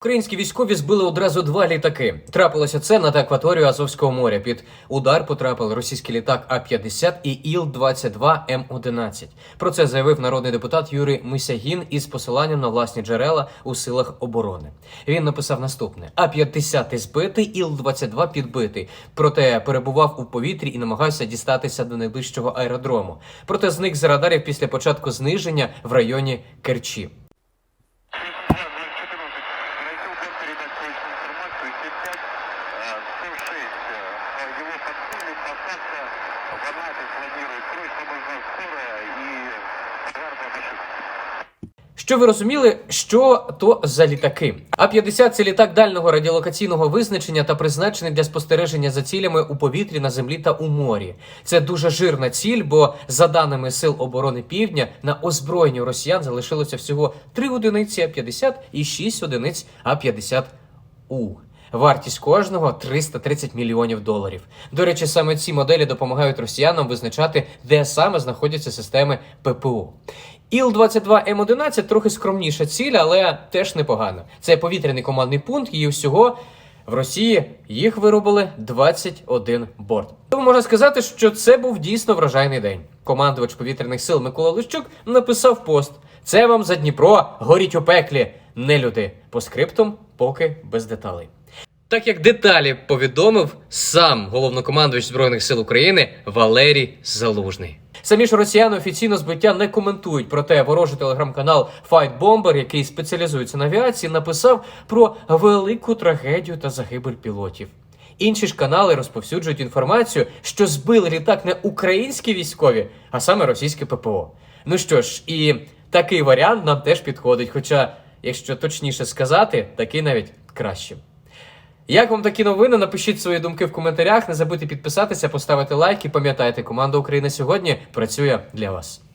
Українські військові збили одразу два літаки. Трапилося це над акваторією Азовського моря. Під удар потрапили російський літак А-50 і Іл-22М11. Про це заявив народний депутат Юрій Мисягін із посиланням на власні джерела у силах оборони. Він написав наступне: А-50 збитий, Іл-22 підбитий. Проте перебував у повітрі і намагався дістатися до найближчого аеродрому. Проте зник з радарів після початку зниження в районі Керчі. Су-6, его подходит, посадка, гранаты планирует, срочно нужна скорая и пожарная машина. Що ви розуміли, що то за літаки? А 50 це літак дальнього радіолокаційного визначення та призначений для спостереження за цілями у повітрі, на землі та у морі. Це дуже жирна ціль, бо за даними сил оборони Півдня на озброєнні росіян залишилося всього 3 одиниці А 50 і 6 одиниць А 50 у. Вартість кожного 330 мільйонів доларів. До речі, саме ці моделі допомагають росіянам визначати, де саме знаходяться системи ППО. Іл-22М11 трохи скромніша ціль, але теж непогана. Це повітряний командний пункт, і всього в Росії їх виробили 21 борт. Тому можна сказати, що це був дійсно вражайний день. Командувач повітряних сил Микола Лищук написав пост: Це вам за Дніпро, горіть у пеклі, не люди. По скриптум, поки без деталей. Так як деталі повідомив сам головнокомандувач Збройних сил України Валерій Залужний. Самі ж росіяни офіційно збиття не коментують. Проте ворожий телеграм-канал Fight Bomber, який спеціалізується на авіації, написав про велику трагедію та загибель пілотів. Інші ж канали розповсюджують інформацію, що збили літак не українські військові, а саме російське ППО. Ну що ж, і такий варіант нам теж підходить. Хоча, якщо точніше сказати, такий навіть краще. Як вам такі новини? Напишіть свої думки в коментарях. Не забудьте підписатися, поставити лайк і пам'ятайте, команда України сьогодні працює для вас.